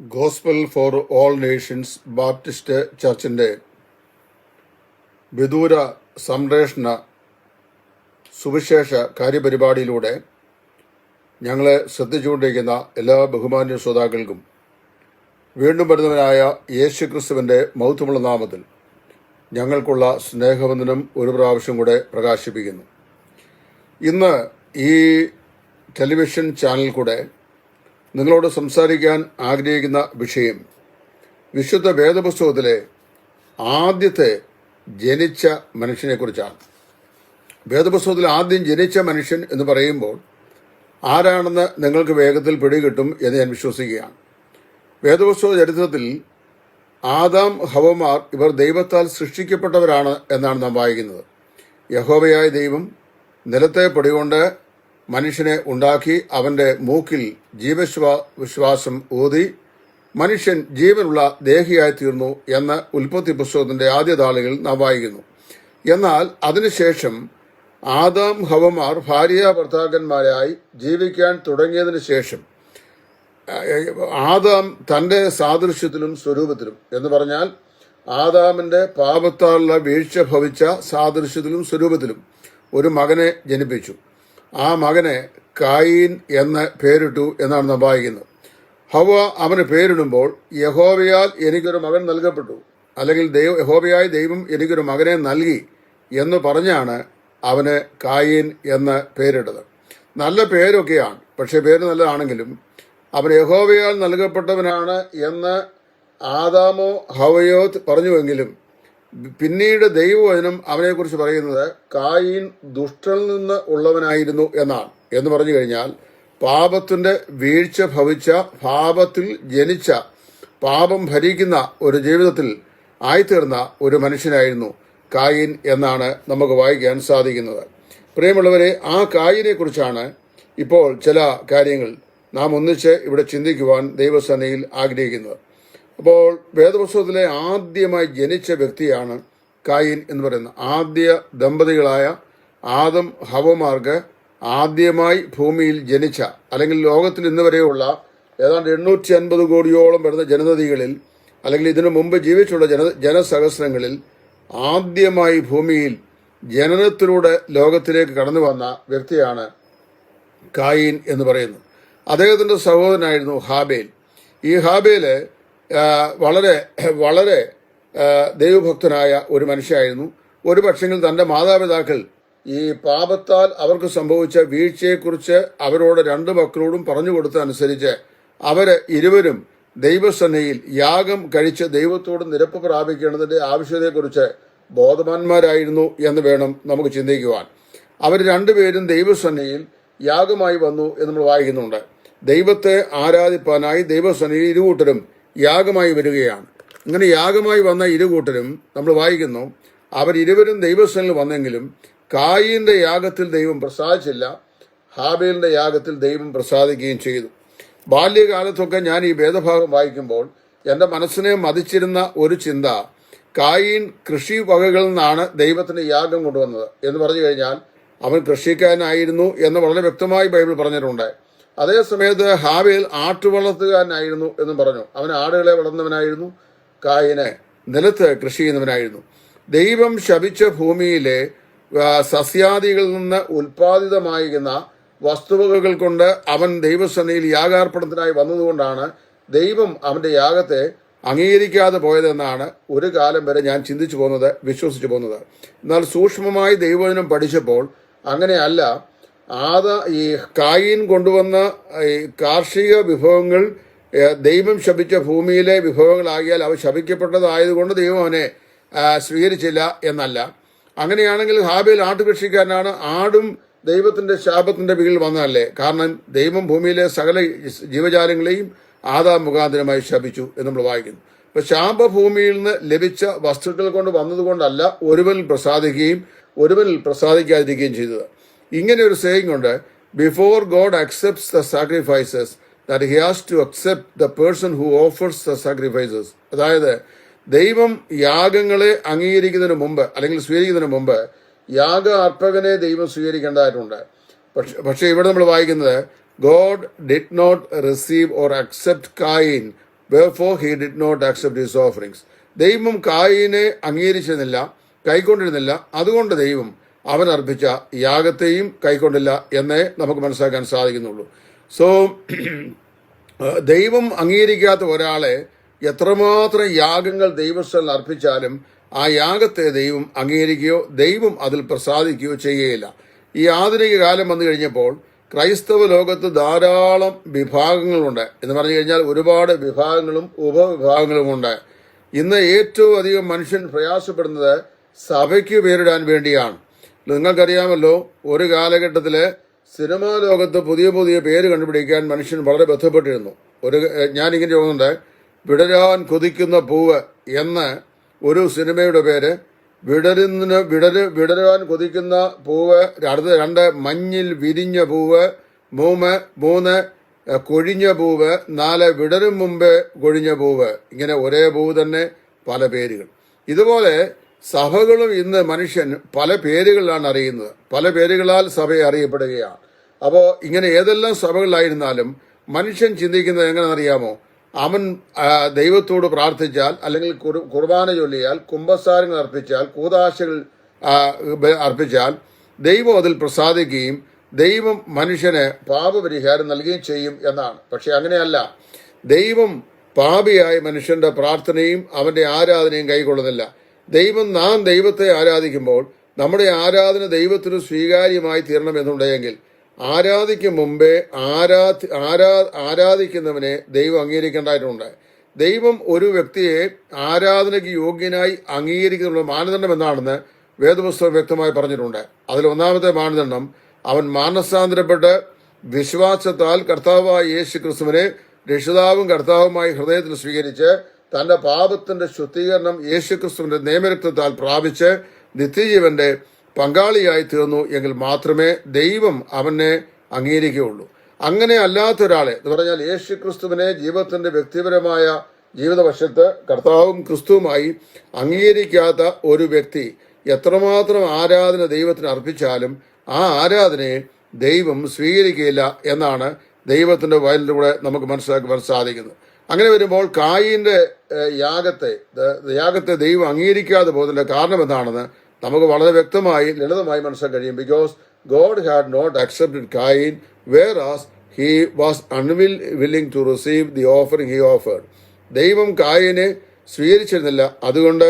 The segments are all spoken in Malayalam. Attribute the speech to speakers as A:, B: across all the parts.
A: Gospel for all nations baptist ചർച്ചിന്റെ വിദൂര സംരക്ഷണ സുവിശേഷ കാര്യപരിപാടിയിലൂടെ ഞങ്ങളെ ശ്രദ്ധിച്ചുകൊണ്ടിരിക്കുന്ന എല്ലാ ബഹുമാന്യ ശ്രോതാക്കൾക്കും വീണ്ടും വരുന്നവനായ യേശു ക്രിസ്തുവിന്റെ മൗത്വമുള്ള നാമത്തിൽ ഞങ്ങൾക്കുള്ള സ്നേഹവന്ദനം ഒരു പ്രാവശ്യം കൂടെ പ്രകാശിപ്പിക്കുന്നു. ഇന്ന് ഈ ടെലിവിഷൻ ചാനൽ കൂടെ നിങ്ങളോട് സംസാരിക്കാൻ ആഗ്രഹിക്കുന്ന വിഷയം. വിശുദ്ധ വേദപുസ്തകത്തിലെ ആദ്യത്തെ ജനിച്ച മനുഷ്യനെക്കുറിച്ചാണ്. വേദപുസ്തകത്തിൽ ആദ്യം ജനിച്ച മനുഷ്യൻ എന്ന് പറയുമ്പോൾ ആരാണെന്ന് നിങ്ങൾക്ക് വേഗത്തിൽ പിടികിട്ടും എന്ന് ഞാൻ വിശ്വസിക്കുകയാണ്. വേദപുസ്തക ചരിത്രത്തിൽ ആദാം ഹവമാർ ഇവർ ദൈവത്താൽ സൃഷ്ടിക്കപ്പെട്ടവരാണ് എന്നാണ് നാം വായിക്കുന്നത്. യഹോവയായ ദൈവം നിലത്തെ പൊടികൊണ്ട് മനുഷ്യനെ ഉണ്ടാക്കി അവന്റെ മൂക്കിൽ ജീവശ്വാ വിശ്വാസം ഊതി മനുഷ്യൻ ജീവനുള്ള ദേഹിയായി തീർന്നു എന്ന ഉൽപ്പത്തി പുസ്തകത്തിന്റെ ആദ്യ താളുകളിൽ നാം വായിക്കുന്നു. എന്നാൽ അതിനുശേഷം ആദാം ഹവമാർ ഭാര്യ ഭർത്താക്കന്മാരായി ജീവിക്കാൻ തുടങ്ങിയതിനു ശേഷം ആദാം തന്റെ സാദൃശ്യത്തിലും സ്വരൂപത്തിലും എന്ന് പറഞ്ഞാൽ ആദാമിന്റെ പാപത്താലുള്ള വീഴ്ച ഭവിച്ച സാദൃശ്യത്തിലും സ്വരൂപത്തിലും ഒരു മകനെ ജനിപ്പിച്ചു. ആ മകനെ കായീൻ എന്ന് പേരിട്ടു എന്നാണ് നാം വായിക്കുന്നത്. ഹവ അവന് പേരിടുമ്പോൾ യഹോവയാൽ എനിക്കൊരു മകൻ നൽകപ്പെട്ടു. അല്ലെങ്കിൽ ദൈവ യഹോവയായ ദൈവം എനിക്കൊരു മകനെ നൽകി എന്ന് പറഞ്ഞാണ് അവന് കായീൻ എന്ന് പേരിട്ടത്. നല്ല പേരൊക്കെയാണ്. പക്ഷേ പേര് നല്ലതാണെങ്കിലും അവൻ യഹോവയാൽ നൽകപ്പെട്ടവനാണ് എന്ന് ആദാമോ ഹവയോ പറഞ്ഞുവെങ്കിലും പിന്നീട് ദൈവവചനം അവനെക്കുറിച്ച് പറയുന്നത് കായിൻ ദുഷ്ടനിൽ നിന്ന് ഉള്ളവനായിരുന്നു എന്നാണ്. എന്ന് പറഞ്ഞു കഴിഞ്ഞാൽ പാപത്തിന്റെ വീഴ്ച ഭവിച്ച പാപത്തിൽ ജനിച്ച പാപം ഭരിക്കുന്ന ഒരു ജീവിതത്തിൽ ആയിത്തീർന്ന ഒരു മനുഷ്യനായിരുന്നു കായിൻ എന്നാണ് നമുക്ക് വായിക്കാൻ സാധിക്കുന്നത്. പ്രിയമുള്ളവരെ ആ കായിനെ കുറിച്ചാണ് ഇപ്പോൾ ചില കാര്യങ്ങൾ നാം ഒന്നിച്ച് ഇവിടെ ചിന്തിക്കുവാൻ ദൈവസേനയിൽ ആഗ്രഹിക്കുന്നത്. അപ്പോൾ വേദപുസ്തകത്തിലെ ആദ്യമായി ജനിച്ച വ്യക്തിയാണ് കായിൻ എന്ന് പറയുന്നത്. ആദ്യ ദമ്പതികളായ ആദം ഹവമാർക്ക് ആദ്യമായി ഭൂമിയിൽ ജനിച്ച അല്ലെങ്കിൽ ലോകത്തിൽ ഇന്ന് വരെയുള്ള ഏതാണ്ട് എണ്ണൂറ്റി അൻപത് കോടിയോളം വരുന്ന ജനതതികളിൽ അല്ലെങ്കിൽ ഇതിനു മുമ്പ് ജീവിച്ചുള്ള ജന ജനസഹസ്രങ്ങളിൽ ആദ്യമായി ഭൂമിയിൽ ജനനത്തിലൂടെ ലോകത്തിലേക്ക് കടന്നു വന്ന വ്യക്തിയാണ് കായിൻ എന്ന് പറയുന്നത്. അദ്ദേഹത്തിന്റെ സഹോദരനായിരുന്നു ഹാബേൽ. ഈ ഹാബേൽ വളരെ വളരെ ദൈവഭക്തനായ ഒരു മനുഷ്യനായിരുന്നു. ഒരു പക്ഷെങ്കിൽ തന്റെ മാതാപിതാക്കൾ ഈ പാപത്താൽ അവർക്ക് സംഭവിച്ച വീഴ്ചയെക്കുറിച്ച് അവരോട് രണ്ട് മക്കളോടും പറഞ്ഞു കൊടുത്തതനുസരിച്ച് അവർ ഇരുവരും ദൈവസന്നയിൽ യാഗം കഴിച്ച് ദൈവത്തോട് നിരപ്പ് പ്രാപിക്കേണ്ടതിന്റെ ആവശ്യത്തെക്കുറിച്ച് ബോധവാന്മാരായിരുന്നു എന്ന് വേണം നമുക്ക് ചിന്തിക്കുവാൻ. അവർ രണ്ടുപേരും ദൈവസന്നയിൽ യാഗമായി വന്നു എന്ന് നമ്മൾ വായിക്കുന്നുണ്ട്. ദൈവത്തെ ആരാധിപ്പാനായി ദൈവസന്നയിൽ ഇരുകൂട്ടരും യാഗമായി വരികയാണ്. ഇങ്ങനെ യാഗമായി വന്ന ഇരുകൂട്ടരും നമ്മൾ വായിക്കുന്നു അവർ ഇരുവരും ദൈവസ്ഥനിൽ വന്നെങ്കിലും കായിന്റെ യാഗത്തിൽ ദൈവം പ്രസാദിച്ചില്ല ഹാബേലിന്റെ യാഗത്തിൽ ദൈവം പ്രസാദിക്കുകയും ചെയ്തു. ബാല്യകാലത്തൊക്കെ ഞാൻ ഈ വേദഭാഗം വായിക്കുമ്പോൾ എന്റെ മനസ്സിനെ മതിച്ചിരുന്ന ഒരു ചിന്ത കായീൻ കൃഷി വകകളിൽ നിന്നാണ് ദൈവത്തിന് യാഗം കൊണ്ടുവന്നത് എന്ന് പറഞ്ഞു കഴിഞ്ഞാൽ അവൻ കൃഷിക്കാരനായിരുന്നു എന്ന് വളരെ വ്യക്തമായി ബൈബിൾ പറഞ്ഞിട്ടുണ്ട്. അതേ സമയത്ത് ഹാബേൽ ആട്ടുവളർത്തുകാരനായിരുന്നു എന്നും പറഞ്ഞു. അവൻ ആടുകളെ വളർന്നവനായിരുന്നു. കായിനെ നിലത്ത് കൃഷി ചെയ്യുന്നവനായിരുന്നു. ദൈവം ശപിച്ച ഭൂമിയിലെ സസ്യാദികളിൽ നിന്ന് ഉൽപാദിതമായിരുന്ന വസ്തുവകകൾ കൊണ്ട് അവൻ ദൈവസന്നിയിൽ യാഗാർപ്പണത്തിനായി വന്നതുകൊണ്ടാണ് ദൈവം അവന്റെ യാഗത്തെ അംഗീകരിക്കാതെ പോയതെന്നാണ് ഒരു കാലം വരെ ഞാൻ ചിന്തിച്ചു പോകുന്നത് വിശ്വസിച്ചു പോകുന്നത്. എന്നാൽ സൂക്ഷ്മമായി ദൈവവചനം പഠിച്ചപ്പോൾ അങ്ങനെയല്ല ആദ ഈ കായീൻ കൊണ്ടുവന്ന ഈ കാർഷിക വിഭവങ്ങൾ ദൈവം ശപിച്ച ഭൂമിയിലെ വിഭവങ്ങളാകിയാൽ അവ ശപിക്കപ്പെട്ടതായതുകൊണ്ട് ദൈവം അവനെ സ്വീകരിച്ചില്ല എന്നല്ല. അങ്ങനെയാണെങ്കിൽ ഹാബേൽ ആട്ടുകൃഷിക്കാരനാണ് ആടും ദൈവത്തിന്റെ ശാപത്തിന്റെ പിഴിൽ വന്നതല്ലേ. കാരണം ദൈവം ഭൂമിയിലെ സകല ജീവജാലങ്ങളെയും ആദാ മുഖാന്തരമായി ശപിച്ചു എന്ന് നമ്മൾ വായിക്കുന്നു. അപ്പൊ ശാപഭൂമിയിൽ നിന്ന് ലഭിച്ച വസ്തുക്കൾ കൊണ്ട് വന്നതുകൊണ്ടല്ല ഒരുവനിൽ പ്രസാദിക്കുകയും ഒരുവനിൽ പ്രസാദിക്കാതിരിക്കുകയും ചെയ്തത്. ഇങ്ങനെ ഒരു സേയിങ് ഉണ്ട് before God accepts the sacrifices that he has to accept the person who offers the sacrifices അതായത് ദൈവം യാഗങ്ങളെ അംഗീകരിക്കുന്നതിന് മുമ്പ് അല്ലെങ്കിൽ സ്വീകരിക്കുന്നതിന് മുമ്പ് യാഗ അർപ്പകനെ ദൈവം സ്വീകരിക്കേണ്ടതായിട്ടുണ്ട്. പക്ഷെ പക്ഷേ ഇവിടെ നമ്മൾ വായിക്കുന്നത് God did not receive or accept Cain wherefore he did not accept his offerings ദൈവം കായിനെ അംഗീകരിച്ചിരുന്നില്ല കൈക്കൊണ്ടിരുന്നില്ല. അതുകൊണ്ട് ദൈവം അവൻ അർപ്പിച്ച യാഗത്തെയും കൈക്കൊണ്ടില്ല എന്നേ നമുക്ക് മനസ്സിലാക്കാൻ സാധിക്കുന്നുള്ളൂ. സോ ദൈവം അംഗീകരിക്കാത്ത ഒരാളെ എത്രമാത്രം യാഗങ്ങൾ ദൈവസ്ഥലിൽ അർപ്പിച്ചാലും ആ യാഗത്തെ ദൈവം അംഗീകരിക്കുകയോ ദൈവം അതിൽ പ്രസാദിക്കുകയോ ചെയ്യുകയില്ല. ഈ ആധുനിക കാലം വന്നു കഴിഞ്ഞപ്പോൾ ക്രൈസ്തവ ലോകത്ത് ധാരാളം വിഭാഗങ്ങളുണ്ട്. എന്ന് പറഞ്ഞു കഴിഞ്ഞാൽ ഒരുപാട് വിഭാഗങ്ങളും ഉപവിഭാഗങ്ങളുമുണ്ട്. ഇന്ന് ഏറ്റവും അധികം മനുഷ്യൻ പ്രയാസപ്പെടുന്നത് സഭയ്ക്ക് പേരിടാൻ വേണ്ടിയാണ്. നിങ്ങൾക്കറിയാമല്ലോ ഒരു കാലഘട്ടത്തിൽ സിനിമാ ലോകത്ത് പുതിയ പുതിയ പേര് കണ്ടുപിടിക്കാൻ മനുഷ്യൻ വളരെ ബന്ധപ്പെട്ടിരുന്നു. ഒരു ഞാൻ ഇങ്ങനെ തോന്നുന്നുണ്ട് വിടരാൻ കൊതിക്കുന്ന പൂവ് എന്ന ഒരു സിനിമയുടെ പേര് വിടരുന്ന വിടര് വിടരാൻ കൊതിക്കുന്ന പൂവ് അടുത്ത രണ്ട് മഞ്ഞിൽ വിരിഞ്ഞ പൂവ് മൂന്ന് മൂന്ന് കൊഴിഞ്ഞ പൂവ് നാല് വിടരും മുമ്പ് കൊഴിഞ്ഞ പൂവ്. ഇങ്ങനെ ഒരേ പൂവ് തന്നെ പല പേരുകൾ. ഇതുപോലെ സഭകളും ഇന്ന് മനുഷ്യൻ പല പേരുകളിലാണ് അറിയുന്നത്. പല പേരുകളാൽ സഭയെ അറിയപ്പെടുകയാണ്. അപ്പോൾ ഇങ്ങനെ ഏതെല്ലാം സഭകളിലായിരുന്നാലും മനുഷ്യൻ ചിന്തിക്കുന്നത് എങ്ങനെയെന്നറിയാമോ അവൻ ദൈവത്തോട് പ്രാർത്ഥിച്ചാൽ അല്ലെങ്കിൽ കുർബാന ചൊല്ലിയാൽ കുംഭസാരങ്ങൾ അർപ്പിച്ചാൽ കൂതാശകൾ അർപ്പിച്ചാൽ ദൈവം അതിൽ പ്രസാദിക്കുകയും ദൈവം മനുഷ്യന് പാപപരിഹാരം നൽകുകയും ചെയ്യും എന്നാണ്. പക്ഷെ അങ്ങനെയല്ല. ദൈവം പാപിയായ മനുഷ്യന്റെ പ്രാർത്ഥനയും അവന്റെ ആരാധനയും കൈക്കൊള്ളുന്നില്ല. ദൈവം നാം ദൈവത്തെ ആരാധിക്കുമ്പോൾ നമ്മുടെ ആരാധന ദൈവത്തിന് സ്വീകാര്യമായി തീരണമെന്നുണ്ടെങ്കിൽ ആരാധിക്കും മുമ്പേ ആരാധി ആരാ ആരാധിക്കുന്നവനെ ദൈവം അംഗീകരിക്കേണ്ടതായിട്ടുണ്ട്. ദൈവം ഒരു വ്യക്തിയെ ആരാധനയ്ക്ക് യോഗ്യനായി അംഗീകരിക്കുന്ന മാനദണ്ഡം എന്താണെന്ന് വേദപുസ്തകം വ്യക്തമായി പറഞ്ഞിട്ടുണ്ട്. അതിൽ ഒന്നാമത്തെ മാനദണ്ഡം അവൻ മാനസാന്തരപ്പെട്ട് വിശ്വാസത്താൽ കർത്താവായ യേശു ക്രിസ്തുവിനെ രക്ഷിതാവും കർത്താവുമായി ഹൃദയത്തിൽ സ്വീകരിച്ച് തന്റെ പാപത്തിന്റെ ശുദ്ധീകരണം യേശുക്രിസ്തുവിന്റെ നിയമരക്തത്താൽ പ്രാപിച്ച് നിത്യജീവന്റെ പങ്കാളിയായി തീർന്നു എങ്കിൽ മാത്രമേ ദൈവം അവനെ അംഗീകരിക്കുകയുള്ളൂ. അങ്ങനെ അല്ലാത്ത ഒരാളെ എന്ന് പറഞ്ഞാൽ യേശു ക്രിസ്തുവിനെ ജീവിതത്തിന്റെ വ്യക്തിപരമായ ജീവിതവശത്ത് കർത്താവും ക്രിസ്തുവുമായി അംഗീകരിക്കാത്ത ഒരു വ്യക്തി എത്രമാത്രം ആരാധന ദൈവത്തിന് അർപ്പിച്ചാലും ആ ആരാധനയെ ദൈവം സ്വീകരിക്കുകയില്ല എന്നാണ് ദൈവത്തിന്റെ വയലിലൂടെ നമുക്ക് മനസ്സിലാക്കുവാൻ സാധിക്കുന്നത്. അങ്ങനെ വരുമ്പോൾ കായിന്റെ യാഗത്തെ യാഗത്തെ ദൈവം അംഗീകരിക്കാതെ പോകുന്നതിന്റെ കാരണം എന്താണെന്ന് നമുക്ക് വളരെ വ്യക്തമായി ലളിതമായി മനസ്സിലാക്കാൻ കഴിയും. Because God had not accepted Cain whereas he was unwill willing to receive the offering he offered ദൈവം കായിനെ സ്വീകരിച്ചിരുന്നില്ല. അതുകൊണ്ട്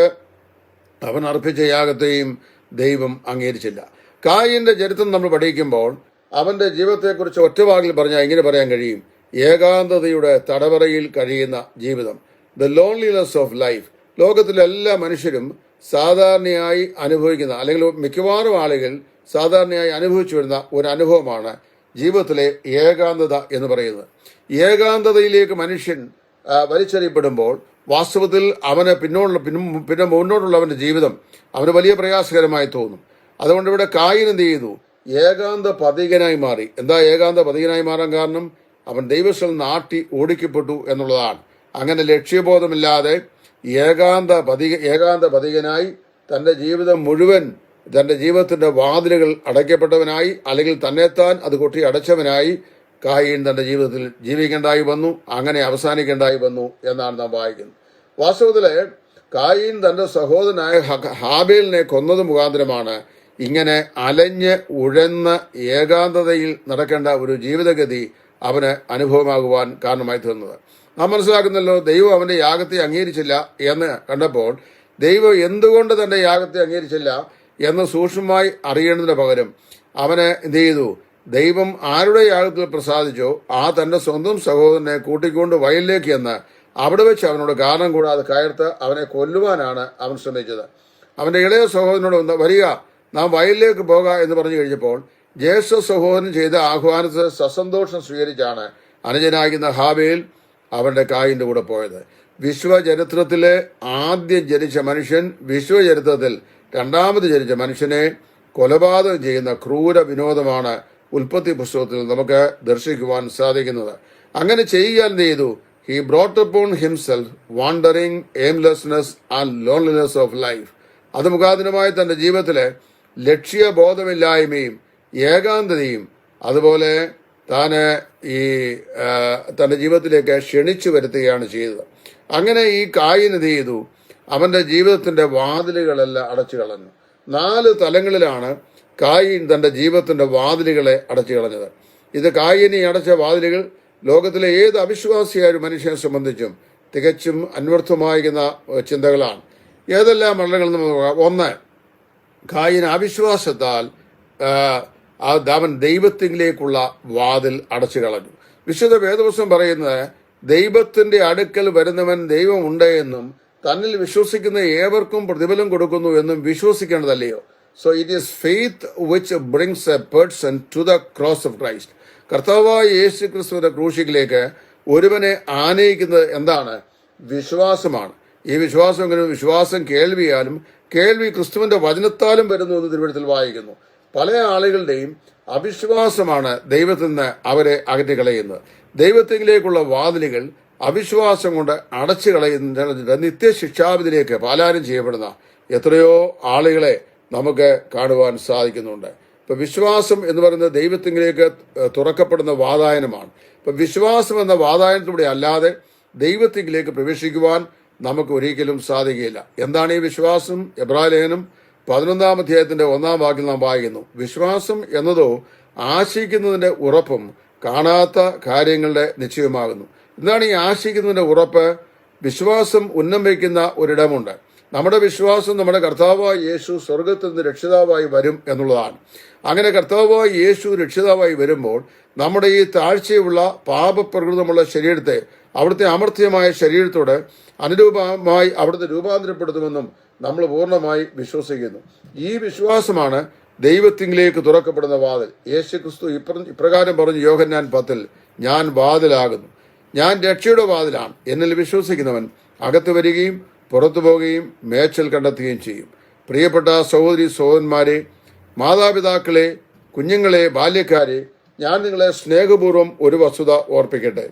A: അവൻ അർപ്പിച്ച യാഗത്തെയും ദൈവം അംഗീകരിച്ചില്ല. കായിന്റെ ചരിത്രം നമ്മൾ പഠിക്കുമ്പോൾ അവന്റെ ജീവിതത്തെക്കുറിച്ച് ഒറ്റവാക്കിൽ പറഞ്ഞാൽ ഇങ്ങനെ പറയാൻ കഴിയും? ഏകാന്തതയുടെ തടവറയിൽ കഴിയുന്ന ജീവിതം. ദ ലോൺലിനെസ് ഓഫ് ലൈഫ് ലോകത്തിലെ എല്ലാ മനുഷ്യരും സാധാരണയായി അനുഭവിക്കുന്ന അല്ലെങ്കിൽ മിക്കവാറും ആളുകൾ സാധാരണയായി അനുഭവിച്ചു വരുന്ന ഒരു അനുഭവമാണ് ജീവിതത്തിലെ ഏകാന്തത എന്ന് പറയുന്നത്. ഏകാന്തതയിലേക്ക് മനുഷ്യൻ വലിച്ചെറിയപ്പെടുമ്പോൾ വാസ്തവത്തിൽ അവന് പിന്നോട്ടുള്ള പിന്നും- പിന്നെ മുന്നോട്ടുള്ള അവന്റെ ജീവിതം അവന് വലിയ പ്രയാസകരമായി തോന്നും. അതുകൊണ്ട് ഇവിടെ കായിൻ എന്ത് ചെയ്തു? ഏകാന്ത പതികനായി മാറി. എന്താ ഏകാന്ത പതികനായി മാറാൻ കാരണം? അവൻ ദൈവസ്ഥൽ നാട്ടി ഓടിക്കപ്പെട്ടു എന്നുള്ളതാണ്. അങ്ങനെ ലക്ഷ്യബോധമില്ലാതെ ഏകാന്ത പതിക ഏകാന്ത പതികനായി തന്റെ ജീവിതം മുഴുവൻ തന്റെ ജീവിതത്തിന്റെ വാതിലുകൾ അടയ്ക്കപ്പെട്ടവനായി അല്ലെങ്കിൽ തന്നെത്താൻ അത് കൊട്ടി അടച്ചവനായി കായിൻ തന്റെ ജീവിതത്തിൽ ജീവിക്കേണ്ടായി വന്നു അങ്ങനെ അവസാനിക്കേണ്ടായി വന്നു എന്നാണ് നാം വായിക്കുന്നത്. വാസ്തവത്തിൽ കായിൻ തന്റെ സഹോദരനായ ഹാബേലിനെ കൊന്നത് മുഖാന്തരമാണ് ഇങ്ങനെ അലഞ്ഞ് ഉഴന്ന് ഏകാന്തതയിൽ നടക്കേണ്ട ഒരു ജീവിതഗതി അവന് അനുഭവമാകുവാൻ കാരണമായി തീർന്നത്. നാം മനസ്സിലാക്കുന്നല്ലോ ദൈവം അവന്റെ യാഗത്തെ അംഗീകരിച്ചില്ല എന്ന് കണ്ടപ്പോൾ ദൈവം എന്തുകൊണ്ട് തന്റെ യാഗത്തെ അംഗീകരിച്ചില്ല എന്ന് സൂക്ഷ്മമായി അറിയേണ്ടതിന് പകരം അവന് എന്ത് ചെയ്തു? ദൈവം ആരുടെ യാഗത്തിൽ പ്രസാദിച്ചോ ആ തന്റെ സ്വന്തം സഹോദരനെ കൂട്ടിക്കൊണ്ട് വയലിലേക്ക് എന്ന് അവിടെ വെച്ച് അവനോട് കാരണം കൂടാതെ കയർത്ത് അവനെ കൊല്ലുവാനാണ് അവൻ ശ്രമിച്ചത്. അവന്റെ ഇളയ സഹോദരനോട് വരിക നാം വയലിലേക്ക് പോക എന്ന് പറഞ്ഞു കഴിഞ്ഞപ്പോൾ ജ്യേഷ്ഠ സഹോദരൻ ചെയ്ത ആഹ്വാനത്തെ സസന്തോഷം സ്വീകരിച്ചാണ് അനുജനാകുന്ന ഹാബേൽ അവന്റെ കായിന്റെ കൂടെ പോയത്. വിശ്വചരിത്രത്തിലെ ആദ്യം ജനിച്ച മനുഷ്യൻ വിശ്വചരിത്രത്തിൽ രണ്ടാമത് ജനിച്ച മനുഷ്യനെ കൊലപാതകം ചെയ്യുന്ന ക്രൂര വിനോദമാണ് ഉൽപ്പത്തി പുസ്തകത്തിൽ നമുക്ക് ദർശിക്കുവാൻ സാധിക്കുന്നത്. അങ്ങനെ ചെയ്യുക എന്ത് ചെയ്തു? He brought upon himself wandering aimlessness and loneliness of life അത് മുഖാന്തരമായി തന്റെ ജീവിതത്തിലെ ലക്ഷ്യബോധമില്ലായ്മയും ഏകാന്തതയും അതുപോലെ താൻ ഈ തന്റെ ജീവിതത്തിലേക്ക് ക്ഷണിച്ചു വരുത്തുകയാണ് ചെയ്തത്. അങ്ങനെ ഈ കായിന് എന്ത് ചെയ്തു? അവന്റെ ജീവിതത്തിന്റെ വാതിലുകളെല്ലാം അടച്ചു കളഞ്ഞു. നാല് തലങ്ങളിലാണ് കായിൻ തന്റെ ജീവിതത്തിന്റെ വാതിലുകളെ അടച്ചു കളഞ്ഞത്. ഇത് കായിനി അടച്ച വാതിലുകൾ ലോകത്തിലെ ഏത് അവിശ്വാസിയായ ഒരു മനുഷ്യനെ സംബന്ധിച്ചും തികച്ചും അന്വർത്ഥമായിരിക്കുന്ന ചിന്തകളാണ്. ഏതെല്ലാം മണ്ഡലങ്ങളിൽ നമുക്ക് ഒന്ന് കായിന് അവിശ്വാസത്താൽ ആ, അവൻ ദൈവത്തിലേക്കുള്ള വാതിൽ അടച്ചു കളഞ്ഞു. വിശുദ്ധ വേദവസം പറയുന്നത് ദൈവത്തിന്റെ അടുക്കൽ വരുന്നവൻ ദൈവമുണ്ട് എന്നും തന്നിൽ വിശ്വസിക്കുന്ന ഏവർക്കും പ്രതിഫലം കൊടുക്കുന്നു എന്നും വിശ്വസിക്കേണ്ടതല്ലയോ? So it is faith which brings a person to the cross of Christ കർത്താവായ യേശു ക്രിസ്തുവിന്റെ ക്രൂശിക്കിലേക്ക് ഒരുവനെ ആനയിക്കുന്നത് എന്താണ്? വിശ്വാസമാണ്. ഈ വിശ്വാസം എങ്ങനെ വിശ്വാസം കേൾവിയാലും കേൾവി ക്രിസ്തുവിന്റെ വചനത്താലും വരുന്നു എന്ന് തിരുവഴുത്തിൽ വായിക്കുന്നു. പല ആളുകളുടെയും അവിശ്വാസമാണ് ദൈവത്തിൽ നിന്ന് അവരെ അകറ്റി കളയുന്നത് ദൈവത്തിലേക്കുള്ള വാതിലുകൾ അവിശ്വാസം കൊണ്ട് അടച്ചു കളയുന്ന നിത്യശിക്ഷാവിധിയിലേക്ക് പാലാരം ചെയ്യപ്പെടുന്ന എത്രയോ ആളുകളെ നമുക്ക് കാണുവാൻ സാധിക്കുന്നുണ്ട്. ഇപ്പൊ വിശ്വാസം എന്ന് പറയുന്നത് ദൈവത്തിലേക്ക് തുറക്കപ്പെടുന്ന വാതായനമാണ്. ഇപ്പൊ വിശ്വാസം എന്ന വാതായനത്തിലൂടെ അല്ലാതെ ദൈവത്തിലേക്ക് പ്രവേശിക്കുവാൻ നമുക്ക് ഒരിക്കലും സാധിക്കുകയില്ല. എന്താണ് ഈ വിശ്വാസം? എബ്രാലേഖനം ലേഖനം പതിനൊന്നാം അധ്യായത്തിന്റെ ഒന്നാം വാക്കിൽ നാം വായിക്കുന്നു. വിശ്വാസം എന്നതോ ആശിക്കുന്നതിന്റെ ഉറപ്പും കാണാത്ത കാര്യങ്ങളുടെ നിശ്ചയമാകുന്നു എന്താണ് ഈ ആശിക്കുന്നതിന്റെ ഉറപ്പ്? വിശ്വാസം ഉന്നം വയ്ക്കുന്ന ഒരിടമുണ്ട്. നമ്മുടെ വിശ്വാസം നമ്മുടെ കർത്താവായ യേശു സ്വർഗത്തിൽ നിന്ന് രക്ഷിതാവായി വരും എന്നുള്ളതാണ്. അങ്ങനെ കർത്താവായ യേശു രക്ഷിതാവായി വരുമ്പോൾ നമ്മുടെ ഈ താഴ്ചയുള്ള പാപപ്രകൃതമുള്ള ശരീരത്തെ അവിടുത്തെ അമർത്യമായ ശരീരത്തോട് അനുരൂപമായി അവിടുത്തെ രൂപാന്തരപ്പെടുത്തുമെന്നും നമ്മൾ പൂർണമായി വിശ്വസിക്കുന്നു. ഈ വിശ്വാസമാണ് ദൈവത്തിങ്കിലേക്ക് തുറക്കപ്പെടുന്ന വാതിൽ. യേശു ക്രിസ്തു ഇപ്ര- ഇപ്രകാരം പറഞ്ഞു യോഹന്നാൻ പത്തിൽ ഞാൻ വാതിലാകുന്നു. ഞാൻ രക്ഷയുടെ വാതിലാണ്. എന്നിൽ വിശ്വസിക്കുന്നവൻ അകത്ത് വരികയും പുറത്തു പോകുകയും മേച്ചൽ കണ്ടെത്തുകയും ചെയ്യും. പ്രിയപ്പെട്ട സഹോദരി സഹോദരന്മാരെ മാതാപിതാക്കളെ കുഞ്ഞുങ്ങളെ ബാല്യക്കാരെ ഞാൻ നിങ്ങളെ സ്നേഹപൂർവം ഒരു വസ്തുത ഓർപ്പിക്കട്ടെ.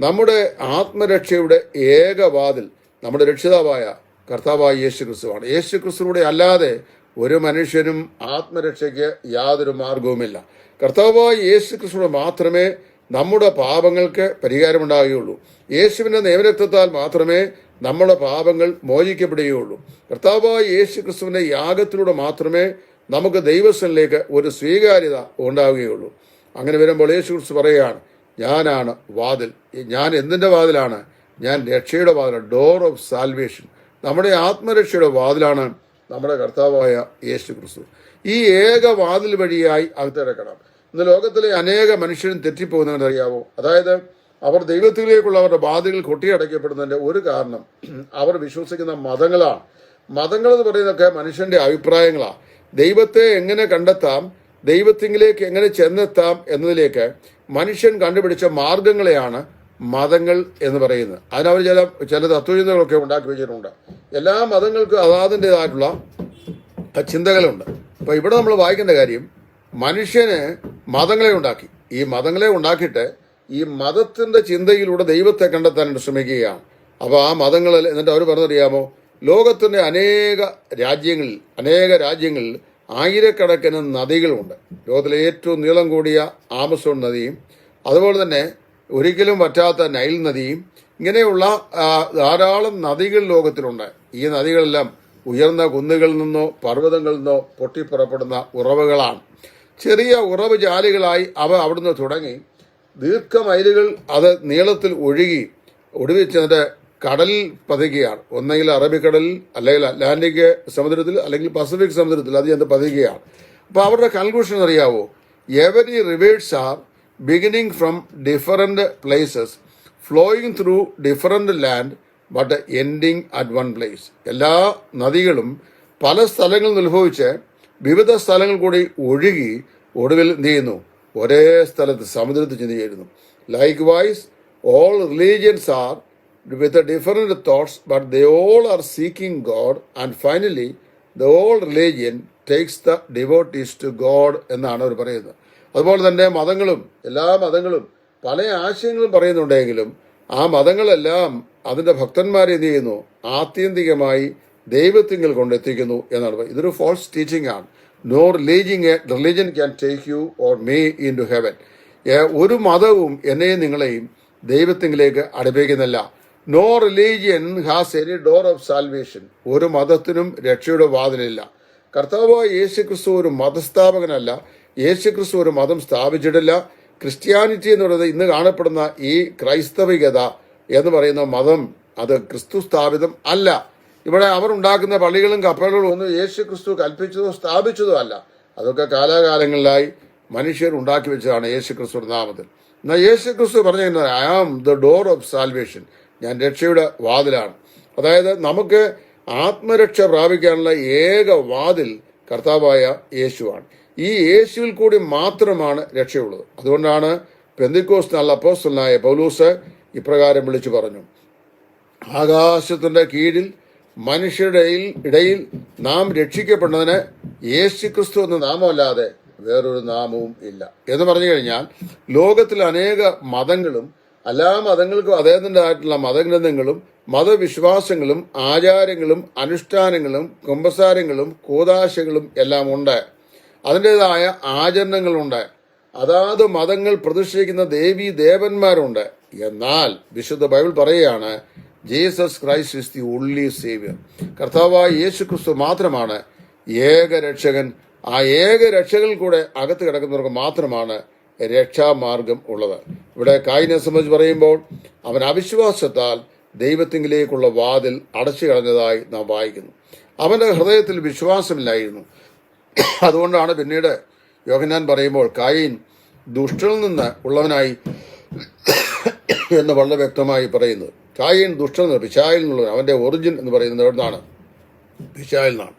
A: നമ്മുടെ ആത്മരക്ഷയുടെ ഏക വാതിൽ നമ്മുടെ രക്ഷിതാവായ കർത്താവായ യേശു ക്രിസ്തുവാണ് യേശു ക്രിസ്തുവിടെ അല്ലാതെ ഒരു മനുഷ്യനും ആത്മരക്ഷയ്ക്ക് യാതൊരു മാർഗവുമില്ല. കർത്താവായ യേശു ക്രിസ്തുവിടെ മാത്രമേ നമ്മുടെ പാപങ്ങൾക്ക് പരിഹാരമുണ്ടാകുകയുള്ളൂ യേശുവിന്റെ നിയമരക്തത്താൽ മാത്രമേ നമ്മുടെ പാപങ്ങൾ മോചിക്കപ്പെടുകയുള്ളൂ. കർത്താവായ യേശു ക്രിസ്തുവിന്റെ യാഗത്തിലൂടെ മാത്രമേ നമുക്ക് ദൈവസ്ഥനിലേക്ക് ഒരു സ്വീകാര്യത ഉണ്ടാവുകയുള്ളൂ. അങ്ങനെ വരുമ്പോൾ യേശു ക്രിസ്തു പറയുകയാണ് ഞാനാണ് വാതിൽ. ഞാൻ എന്തിന്റെ വാതിലാണ്? ഞാൻ രക്ഷയുടെ വാതിലാണ്. ഡോർ ഓഫ് സാൽവേഷൻ നമ്മുടെ ആത്മരക്ഷയുടെ വാതിലാണ് നമ്മുടെ കർത്താവായ യേശു ക്രിസ്തു. ഈ ഏക വാതിൽ വഴിയായി അകത്തിറക്കണം ഇന്ന് ലോകത്തിലെ അനേക മനുഷ്യരും തെറ്റിപ്പോകുന്നതെന്ന് അറിയാവോ? അതായത് അവർ ദൈവത്തിലേക്കുള്ള അവരുടെ ബാധകൾ കൊട്ടിയടയ്ക്കപ്പെടുന്നതിന്റെ ഒരു കാരണം അവർ വിശ്വസിക്കുന്ന മതങ്ങളാണ്. മതങ്ങൾ എന്ന് പറയുന്നതൊക്കെ മനുഷ്യന്റെ അഭിപ്രായങ്ങളാണ്. ദൈവത്തെ എങ്ങനെ കണ്ടെത്താം ദൈവത്തിങ്കിലേക്ക് എങ്ങനെ ചെന്നെത്താം എന്നതിലേക്ക് മനുഷ്യൻ കണ്ടുപിടിച്ച മാർഗങ്ങളെയാണ് മതങ്ങൾ എന്ന് പറയുന്നത്. അതിനവർ ചില ചില തത്വചിന്തകളൊക്കെ ഉണ്ടാക്കി വെച്ചിട്ടുണ്ട്. എല്ലാ മതങ്ങൾക്കും അതാതിന്റെതായിട്ടുള്ള ചിന്തകളുണ്ട്. അപ്പൊ ഇവിടെ നമ്മൾ വായിക്കേണ്ട കാര്യം മനുഷ്യന് മതങ്ങളെ ഉണ്ടാക്കി. ഈ മതങ്ങളെ ഉണ്ടാക്കിയിട്ട് ഈ മതത്തിന്റെ ചിന്തയിലൂടെ ദൈവത്തെ കണ്ടെത്താനായിട്ട് ശ്രമിക്കുകയാണ്. അപ്പൊ ആ മതങ്ങളിൽ എന്നിട്ട് അവർ പറഞ്ഞറിയാമോ ലോകത്തിന്റെ അനേക രാജ്യങ്ങളിൽ അനേക രാജ്യങ്ങളിൽ ആയിരക്കണക്കിന് നദികളുണ്ട്. ലോകത്തിലെ ഏറ്റവും നീളം കൂടിയ ആമസോൺ നദിയും അതുപോലെ തന്നെ ഒരിക്കലും പറ്റാത്ത നൈൽ നദിയും ഇങ്ങനെയുള്ള ധാരാളം നദികൾ ലോകത്തിലുണ്ട്. ഈ നദികളെല്ലാം ഉയർന്ന കുന്നുകളിൽ നിന്നോ പർവതങ്ങളിൽ നിന്നോ പൊട്ടിപ്പുറപ്പെടുന്ന ഉറവുകളാണ്. ചെറിയ ഉറവ് ജാലികളായി അവ അവിടുന്ന് തുടങ്ങി. ദീർഘമൈലുകൾ അത് നീളത്തിൽ ഒഴുകി ഒടുവിൽ ചെന്നിട്ട് കടലിൽ പതിക്കുകയാണ്. ഒന്നെങ്കിൽ അറബിക്കടലിൽ അല്ലെങ്കിൽ അറ്റ്ലാന്റിക് സമുദ്രത്തിൽ അല്ലെങ്കിൽ പസഫിക് സമുദ്രത്തിൽ അത് ചെന്ന് പതിക്കുകയാണ്. അപ്പോൾ അവരുടെ കൺക്ലൂഷൻ അറിയാവോ? Every rivers are beginning from different places flowing through different land but ending at one place എല്ലാ നദികളും പല സ്ഥലങ്ങളിൽ ഉത്ഭവിച്ച് വിവിധ സ്ഥലങ്ങൾ കൂടി ഒഴുകി ഒടുവിൽ എന്ത് ചെയ്യുന്നു? ഒരേ സ്ഥലത്ത് സമുദ്രത്തിൽ ചെന്ന് ചേരുന്നു likewise all religions are with different thoughts but they all are seeking God and finally the all religion takes the devotees to God എന്നാണ് അവർ പറയുന്നത്. അതുപോലെ തന്നെ മതങ്ങളും എല്ലാ മതങ്ങളും പല ആശയങ്ങളും പറയുന്നുണ്ടെങ്കിലും ആ മതങ്ങളെല്ലാം അതിന്റെ ഭക്തന്മാരെ എന്ത് ചെയ്യുന്നു? ആത്യന്തികമായി ദൈവത്തിങ്കൽ കൊണ്ടെത്തിക്കുന്നു എന്നാണ്. ഇതൊരു ഫോൾസ് ടീച്ചിങ് ആണ്. No religion religion can take you or me into heaven ഒരു മതവും എന്നെയും നിങ്ങളെയും ദൈവത്തിങ്കിലേക്ക് അടുപ്പിക്കുന്നില്ല. No religion has any door of salvation ഒരു മതത്തിനും രക്ഷയുടെ വാതിലില്ല. കർത്താവായ യേശു ക്രിസ്തു ഒരു മതസ്ഥാപകനല്ല. യേശു ക്രിസ്തു ഒരു മതം സ്ഥാപിച്ചിട്ടില്ല. ക്രിസ്ത്യാനിറ്റി എന്ന് പറയുന്നത് ഇന്ന് കാണപ്പെടുന്ന ഈ ക്രൈസ്തവികത എന്ന് പറയുന്ന മതം അത് ക്രിസ്തു സ്ഥാപിതം അല്ല. ഇവിടെ അവർ ഉണ്ടാക്കുന്ന പള്ളികളും കപ്പലുകളും ഒന്നും യേശു ക്രിസ്തു കൽപ്പിച്ചതോ സ്ഥാപിച്ചതോ അല്ല. അതൊക്കെ കാലാകാലങ്ങളിലായി മനുഷ്യർ ഉണ്ടാക്കി വെച്ചതാണ് യേശു ക്രിസ്തു നാമത്തിൽ. എന്നാൽ യേശു ക്രിസ്തു പറഞ്ഞു I am the door of salvation. ഞാൻ രക്ഷയുടെ വാതിലാണ്. അതായത് നമുക്ക് ആത്മരക്ഷ പ്രാപിക്കാനുള്ള ഏക വാതിൽ കർത്താവായ യേശുവാണ്. ഈ യേശുവിൽ കൂടി മാത്രമാണ് രക്ഷയുള്ളത്. അതുകൊണ്ടാണ് പെന്തിക്കോസ് നല്ല അപ്പോസ്റ്റലായ പൗലൂസ് ഇപ്രകാരം വിളിച്ചു പറഞ്ഞു. ആകാശത്തിന്റെ കീഴിൽ മനുഷ്യരുടെ ഇടയിൽ- നാം രക്ഷിക്കപ്പെടുന്നതിന് യേശു ക്രിസ്തു എന്ന നാമമല്ലാതെ വേറൊരു നാമവും ഇല്ല. എന്ന് പറഞ്ഞു കഴിഞ്ഞാൽ ലോകത്തിൽ അനേക മതങ്ങളും എല്ലാ മതങ്ങൾക്കും അതേതിന്റെതായിട്ടുള്ള മതഗ്രന്ഥങ്ങളും മതവിശ്വാസങ്ങളും ആചാരങ്ങളും അനുഷ്ഠാനങ്ങളും കുമ്പസാരങ്ങളും കൂതാശകളും എല്ലാം ഉണ്ട്. അതിന്റെതായ ആചരണങ്ങളുണ്ട്. അതാത് മതങ്ങൾ പ്രതിഷ്ഠിക്കുന്ന ദേവി ദേവന്മാരുണ്ട്. എന്നാൽ വിശുദ്ധ ബൈബിൾ പറയുകയാണ് Jesus Christ is the only Saviour. കർത്താവായ യേശു ക്രിസ്തു മാത്രമാണ് ഏക രക്ഷകൻ ആ ഏക രക്ഷകളിൽ കൂടെ അകത്ത് കിടക്കുന്നവർക്ക് മാത്രമാണ് രക്ഷാമാർഗം ഉള്ളത്. ഇവിടെ കായിനെ സംബന്ധിച്ച് പറയുമ്പോൾ അവൻ അവിശ്വാസത്താൽ ദൈവത്തിങ്കിലേക്കുള്ള വാതിൽ അടച്ചു കളഞ്ഞതായി നാം വായിക്കുന്നു. അവന്റെ ഹൃദയത്തിൽ വിശ്വാസമില്ലായിരുന്നു. അതുകൊണ്ടാണ് പിന്നീട് യോഹന്നാൻ പറയുമ്പോൾ കായിൻ ദുഷ്ടനിൽ നിന്ന് ഉള്ളവനായി എന്ന് വളരെ വ്യക്തമായി പറയുന്നത്. കായിൻ ദുഷ്ടൻ നിന്ന് പിശായിൽ നിന്നുള്ളവൻ അവന്റെ ഒറിജിൻ എന്ന് പറയുന്നത് എവിടുന്നാണ്? പിശായിൽ നിന്നാണ്.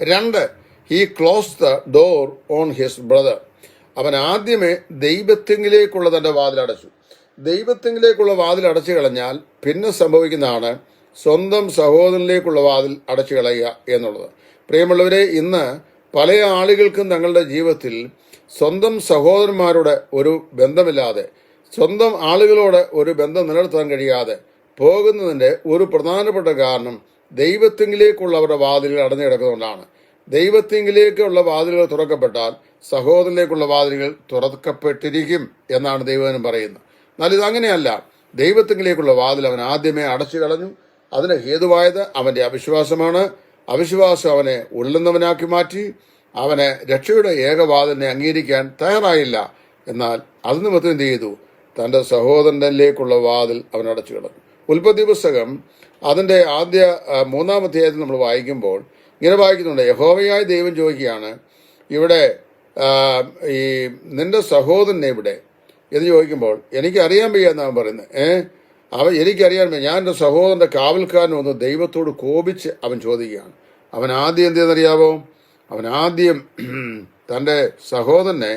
A: രണ്ട് he close the door on his brother അവൻ ആദ്യമേ ദൈവത്തെങ്കിലേക്കുള്ള തന്റെ വാതിലടച്ചു ദൈവത്തെങ്കിലേക്കുള്ള വാതിൽ അടച്ചു കളഞ്ഞാൽ പിന്നെ സംഭവിക്കുന്നതാണ് സ്വന്തം സഹോദരനിലേക്കുള്ള വാതിൽ അടച്ചു കളയുക എന്നുള്ളത്. പ്രിയമുള്ളവരെ ഇന്ന് പല ആളുകൾക്കും തങ്ങളുടെ ജീവിതത്തിൽ സ്വന്തം സഹോദരന്മാരുടെ ഒരു ബന്ധമില്ലാതെ സ്വന്തം ആളുകളോട് ഒരു ബന്ധം നിലനിർത്താൻ കഴിയാതെ പോകുന്നതിന്റെ ഒരു പ്രധാനപ്പെട്ട കാരണം ദൈവത്തെങ്കിലേക്കുള്ള അവരുടെ വാതിലുകൾ അടഞ്ഞു കിടക്കുന്നതുകൊണ്ടാണ്. ദൈവത്തെങ്കിലേക്കുള്ള വാതിലുകൾ തുറക്കപ്പെട്ടാൽ സഹോദരനിലേക്കുള്ള വാതിലുകൾ തുറക്കപ്പെട്ടിരിക്കും എന്നാണ് ദൈവനും പറയുന്നത്. എന്നാൽ ഇതങ്ങനെയല്ല ദൈവത്തെങ്കിലേക്കുള്ള വാതിൽ അവൻ ആദ്യമേ അടച്ചു കളഞ്ഞു അതിന് ഹേതുവായത് അവന്റെ അവിശ്വാസമാണ്. അവിശ്വാസം അവനെ ഉള്ളുന്നവനാക്കി മാറ്റി അവനെ രക്ഷയുടെ ഏകവാദനെ അംഗീകരിക്കാൻ തയ്യാറായില്ല. എന്നാൽ അത് നിമിത്തം എന്ത് ചെയ്തു? തന്റെ സഹോദരനിലേക്കുള്ള വാതിൽ അവൻ അടച്ചു കിടന്നു ഉൽപ്പത്തി പുസ്തകം അതിന്റെ ആദ്യ മൂന്നാമധ്യായത്തിൽ നമ്മൾ വായിക്കുമ്പോൾ ഇങ്ങനെ വായിക്കുന്നുണ്ട്. യഹോവയായ ദൈവം ചോദിക്കുകയാണ് ഇവിടെ ഈ നിന്റെ സഹോദരനെ ഇവിടെ എന്ന് ചോദിക്കുമ്പോൾ എനിക്കറിയാൻ വയ്യ എന്നാണ് പറയുന്നത്. ഏ? അവൻ എനിക്കറിയാൻ ഞാൻ എന്റെ സഹോദരന്റെ കാവൽക്കാരൻ വന്ന് ദൈവത്തോട് കോപിച്ച് അവൻ ചോദിക്കുകയാണ്. അവൻ ആദ്യം എന്ത് ചെയ്യുന്നറിയാവോ അവൻ ആദ്യം തന്റെ സഹോദരനെ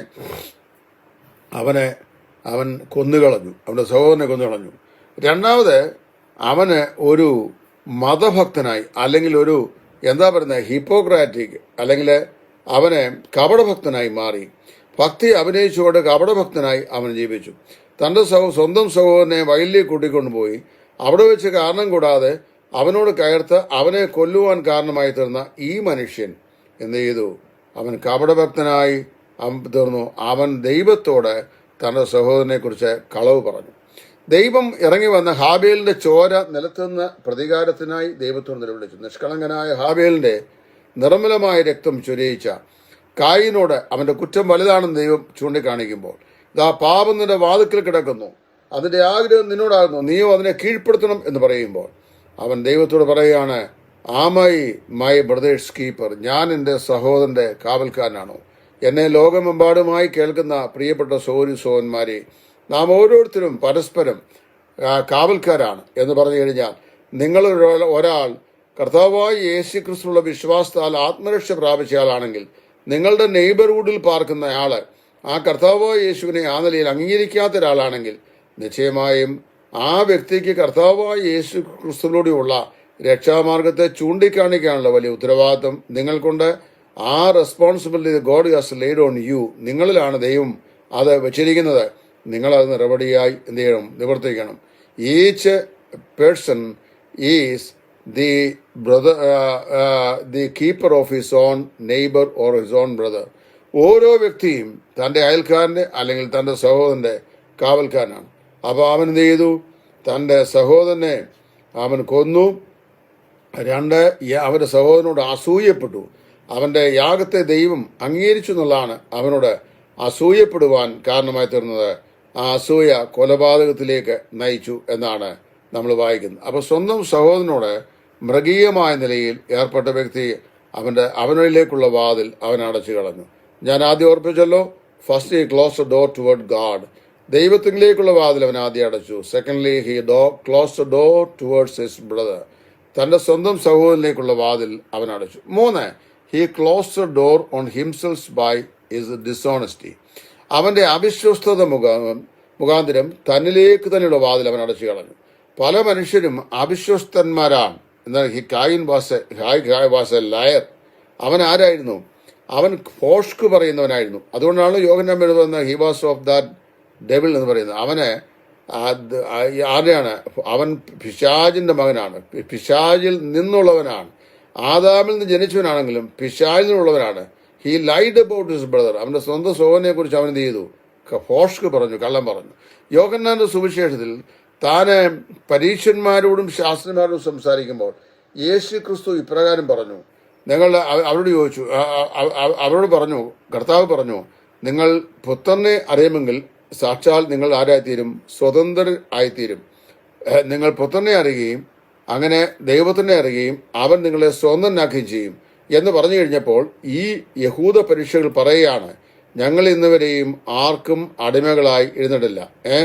A: അവനെ അവൻ കൊന്നുകളഞ്ഞു. അവന്റെ സഹോദരനെ കൊന്നുകളഞ്ഞു. രണ്ടാമത് അവന് ഒരു മതഭക്തനായി അല്ലെങ്കിൽ ഒരു എന്താ പറയുന്നത് ഹിപ്പോക്രാറ്റിക് അല്ലെങ്കിൽ അവനെ കപടഭക്തനായി മാറി. ഭക്തി അഭിനയിച്ചുകൊണ്ട് കപടഭക്തനായി അവൻ ജീവിച്ചു. തന്റെ സഹോ സ്വന്തം സഹോദരനെ വയലിലേക്ക് കൂട്ടിക്കൊണ്ടുപോയി. അവിടെ വെച്ച് കാരണം കൂടാതെ അവനോട് കയർത്ത് അവനെ കൊല്ലുവാൻ കാരണമായി തീർന്ന ഈ മനുഷ്യൻ എന്ത് ചെയ്തു? അവൻ കപടഭക്തനായി തീർന്നു. അവൻ ദൈവത്തോട് തന്റെ സഹോദരനെക്കുറിച്ച് കളവ് പറഞ്ഞു. ദൈവം ഇറങ്ങി വന്ന ഹാബേലിന്റെ ചോര നിലത്തുനിന്ന് പ്രതികാരത്തിനായി ദൈവത്തോട് നിലവിളിച്ചു. നിഷ്കളങ്കനായ ഹാബേലിന്റെ നിർമ്മലമായ രക്തം ചൊരിയിച്ച കായിനോട് അവന്റെ കുറ്റം വലുതാണെന്ന് ദൈവം ചൂണ്ടിക്കാണിക്കുമ്പോൾ ഇതാ പാപം നിന്റെ വാതുക്കൽ കിടക്കുന്നു. അതിന്റെ ആഗ്രഹം നിന്നോടാകുന്നു. നീയോ അതിനെ കീഴ്പ്പെടുത്തണം എന്ന് പറയുമ്പോൾ അവൻ ദൈവത്തോട് പറയുകയാണ് ആമൈ മൈ ബ്രദേഴ്സ് കീപ്പർ ഞാൻ എന്റെ സഹോദരന്റെ കാവൽക്കാരനാണോ? എന്നെ ലോകമെമ്പാടുമായി കേൾക്കുന്ന പ്രിയപ്പെട്ട സോരി സോന്മാരെ നാം ഓരോരുത്തരും പരസ്പരം ആ, കാവൽക്കാരാണ്. എന്ന് പറഞ്ഞു കഴിഞ്ഞാൽ നിങ്ങൾ ഒരാൾ- കർത്താവായി യേശു ക്രിസ്തുള്ള വിശ്വാസത്താൽ ആത്മരക്ഷ പ്രാപിച്ചയാളാണെങ്കിൽ നിങ്ങളുടെ നെയ്ബർഹുഡിൽ പാർക്കുന്ന ആൾ ആ കർത്താവ് യേശുവിനെ ആ നിലയിൽ അംഗീകരിക്കാത്ത ഒരാളാണെങ്കിൽ നിശ്ചയമായും ആ വ്യക്തിക്ക് കർത്താവായ യേശു ക്രിസ്തുവിലൂടെയുള്ള രക്ഷാമാർഗത്തെ ചൂണ്ടിക്കാണിക്കാനുള്ള വലിയ ഉത്തരവാദിത്വം നിങ്ങൾക്കുണ്ട്. ആ responsibility God has laid on you നിങ്ങളിലാണ് ദൈവം അത് വെച്ചിരിക്കുന്നത്. നിങ്ങളത് നിറവടിയായി എന്ത് ചെയ്യണം? നിവർത്തിക്കണം. Each person is the brother the keeper of his own neighbour or his own brother ഓരോ വ്യക്തിയും തന്റെ അയൽക്കാരന്റെ അല്ലെങ്കിൽ തന്റെ സഹോദരന്റെ കാവൽക്കാരനാണ്. അപ്പോൾ അവൻ എന്ത് ചെയ്തു? തന്റെ സഹോദരനെ അവൻ കൊന്നു. രണ്ട് അവന്റെ സഹോദരനോട് അസൂയപ്പെട്ടു. അവന്റെ യാഗത്തെ ദൈവം അംഗീകരിച്ചു എന്നുള്ളതാണ് അവനോട് അസൂയപ്പെടുവാൻ കാരണമായി തീർന്നത്. ആ അസൂയ കൊലപാതകത്തിലേക്ക് നയിച്ചു എന്നാണ് നമ്മൾ വായിക്കുന്നത്. അപ്പോൾ സ്വന്തം സഹോദരനോട് മൃഗീയമായ നിലയിൽ ഏർപ്പെട്ട വ്യക്തി അവന്റെ അവനിലേക്കുള്ള വാതിൽ അവൻ അടച്ചു കളഞ്ഞു. ഞാൻ ആദ്യം ഓർപ്പിച്ചല്ലോ first he close the door toward God ദൈവത്തിലേക്കുള്ള വാതിൽ അവൻ ആദ്യം അടച്ചു. Secondly he do close the door towards his brother തന്റെ സ്വന്തം സഹോദരനിലേക്കുള്ള വാതിൽ അവൻ അടച്ചു. മൂന്ന് he close the door on himself by his dishonesty അവന്റെ അവിശ്വസ്തത മുഖ മുഖാന്തരം തന്നിലേക്ക് തന്നെയുള്ള വാതിൽ അവൻ അടച്ചു കളഞ്ഞു. പല മനുഷ്യരും അവിശ്വസ്തന്മാരാണ് എന്നാൽ he Cain was he he was a liar അവൻ ആരായിരുന്നു? അവൻ ഫോഷ്ക്ക് പറയുന്നവനായിരുന്നു. അതുകൊണ്ടാണ് യോഗനം എഴുതുന്ന he was of that devil എന്ന് പറയുന്നത്. അവനെ ആരെയാണ് അവൻ പിശാജിന്റെ മകനാണ്. പിശാജിൽ നിന്നുള്ളവനാണ്. ആദാമിൽ നിന്ന് ജനിച്ചവനാണെങ്കിലും പിശാജിൽ നിന്നുള്ളവനാണ്. He lied about his brother അവന്റെ സ്വന്തം സോഹനെ കുറിച്ച് അവൻ എന്ത് ചെയ്തു? ഫോഷ്ക്ക് പറഞ്ഞു കള്ളം പറഞ്ഞു. യോഗന്നാന്റെ സുവിശേഷത്തിൽ താന് പരീക്ഷന്മാരോടും ശാസ്ത്രന്മാരോടും സംസാരിക്കുമ്പോൾ യേശു ക്രിസ്തു ഇപ്രകാരം പറഞ്ഞു നിങ്ങൾ അവരോട് ചോദിച്ചു അവരോട് പറഞ്ഞു കർത്താവ് പറഞ്ഞു നിങ്ങൾ പുത്രനെ അറിയുമെങ്കിൽ സാക്ഷാൽ നിങ്ങൾ ആരായിത്തീരും? സ്വതന്ത്രർ ആയിത്തീരും. ഏഹ് നിങ്ങൾ പുത്രനെ അറിയുകയും അങ്ങനെ ദൈവത്തിനെ അറിയുകയും അവൻ നിങ്ങളെ സ്വതന്ത്രനാക്കുകയും ചെയ്യും. എന്ന് പറഞ്ഞു കഴിഞ്ഞപ്പോൾ ഈ യഹൂദ പരീക്ഷകൾ പറയുകയാണ് ഞങ്ങൾ ഇന്നുവരെയും ആർക്കും അടിമകളായി എഴുന്നിട്ടില്ല ഏ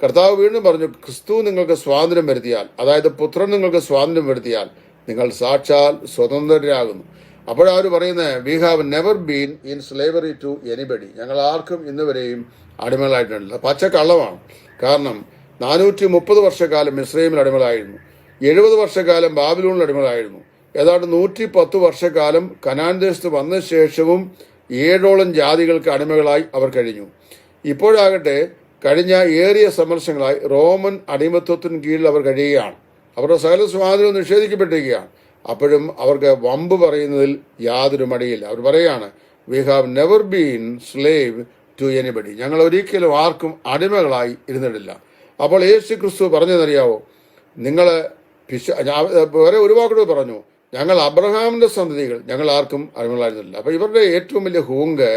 A: കർത്താവ് വീണ്ടും പറഞ്ഞു ക്രിസ്തു നിങ്ങൾക്ക് സ്വാതന്ത്ര്യം വരുത്തിയാൽ അതായത് പുത്രൻ നിങ്ങൾക്ക് സ്വാതന്ത്ര്യം വരുത്തിയാൽ നിങ്ങൾ സാക്ഷാൽ സ്വതന്ത്രരാകുന്നു. അപ്പോഴവർ പറയുന്നത് we have never been in slavery to anybody ഞങ്ങൾ ആർക്കും ഇന്നുവരെയും പച്ച കള്ളമാണ് കാരണം നാനൂറ്റി മുപ്പത് വർഷക്കാലം മിശ്രൈമിൽ അടിമകളായിരുന്നു. എഴുപത് വർഷക്കാലം ബാബിലൂണിൽ അടിമകളായിരുന്നു. ഏതാണ്ട് നൂറ്റി പത്ത് വർഷക്കാലം കനാൻ ദേശത്ത് വന്ന ശേഷവും ഏഴോളം ജാതികൾക്ക് അടിമകളായി അവർ കഴിഞ്ഞു. ഇപ്പോഴാകട്ടെ കഴിഞ്ഞ ഏറിയ സമ്മർശങ്ങളായി റോമൻ അടിമത്വത്തിന് കീഴിൽ അവർ കഴിയുകയാണ്. അവരുടെ സകല സ്വാതന്ത്ര്യം നിഷേധിക്കപ്പെട്ടിരിക്കുകയാണ്. അപ്പോഴും അവർക്ക് വമ്പ് പറയുന്നതിൽ യാതൊരു മടിയില്ല. അവർ പറയുകയാണ് we have never been slave to anybody ഞങ്ങൾ ഒരിക്കലും ആർക്കും അടിമകളായി ഇരുന്നിട്ടില്ല. അപ്പോൾ യേശു ക്രിസ്തു പറഞ്ഞതറിയാവോ നിങ്ങൾ പിശ വേറെ ഒരു പറഞ്ഞു ഞങ്ങൾ അബ്രഹാമിന്റെ സന്തതികൾ ഞങ്ങൾ ആർക്കും അടിമകളായിരുന്നില്ല അപ്പൊ ഇവരുടെ ഏറ്റവും വലിയ ഹൂങ്ക്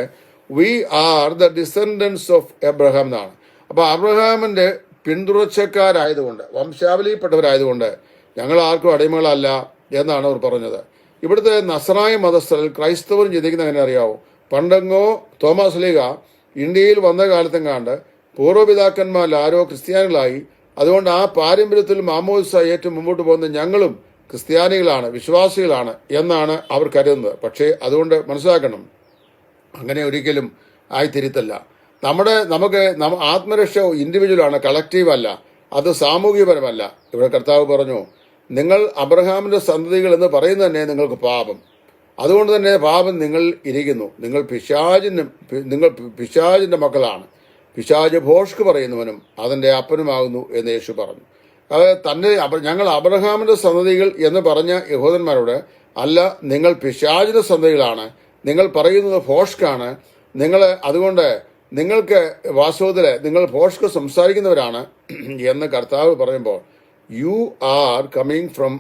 A: we are the descendants of Abraham എന്നാണ്. അപ്പൊ അബ്രഹാമിന്റെ പിന്തുടർച്ചക്കാരായതുകൊണ്ട് വംശാവലിയിൽപ്പെട്ടവരായതുകൊണ്ട് ഞങ്ങൾ ആർക്കും അടിമകളല്ല എന്നാണ് അവർ പറഞ്ഞത്. ഇവിടുത്തെ നസറായ മതസ്ഥരിൽ ക്രൈസ്തവരും ചിന്തിക്കുന്ന എങ്ങനെ അറിയാവോ? പണ്ടെങ്ങോ തോമസ് ലീഗ ഇന്ത്യയിൽ വന്ന കാലത്തെങ്ങാണ്ട് പൂർവപിതാക്കന്മാരിൽ ആരോ ക്രിസ്ത്യാനികളായി. അതുകൊണ്ട് ആ പാരമ്പര്യത്തിൽ മാമോദിസ ഏറ്റവും മുമ്പോട്ട് പോകുന്ന ഞങ്ങളും ക്രിസ്ത്യാനികളാണ് വിശ്വാസികളാണ് എന്നാണ് അവർ കരുതുന്നത്. പക്ഷേ അതുകൊണ്ട് മനസ്സിലാക്കണം അങ്ങനെ ഒരിക്കലും ആയിത്തിരുത്തല്ല. നമ്മുടെ നമുക്ക് ആത്മരക്ഷ ഇൻഡിവിജ്വലാണ് കളക്റ്റീവ് അല്ല. അത് സാമൂഹികപരമല്ല ഇവിടെ കർത്താവ് പറഞ്ഞു നിങ്ങൾ അബ്രഹാമിന്റെ സന്തതികൾ എന്ന് പറയുന്നത് തന്നെ നിങ്ങൾക്ക് പാപം. അതുകൊണ്ട് തന്നെ പാപം നിങ്ങൾ ഇരിക്കുന്നു. നിങ്ങൾ പിശാചിന് നിങ്ങൾ പിശാചിന്റെ മക്കളാണ്. പിശാജ് ഭോഷ്ക്ക് പറയുന്നവനും അതിന്റെ അപ്പനുമാകുന്നു എന്ന് യേശു പറഞ്ഞു. അത് തന്നെ ഞങ്ങൾ അബ്രഹാമിന്റെ സന്തതികൾ എന്ന് പറഞ്ഞ യഹോദന്മാരോട് അല്ല നിങ്ങൾ പിശാചിന്റെ സന്തതികളാണ്. നിങ്ങൾ പറയുന്നത് ഭോഷ്കാണ്. നിങ്ങൾ അതുകൊണ്ട് നിങ്ങൾക്ക് വാസ്തവത്തിൽ നിങ്ങൾ പോഷക സംസാരിക്കുന്നവരാണ് എന്ന് കർത്താവ് പറയുമ്പോൾ you are coming from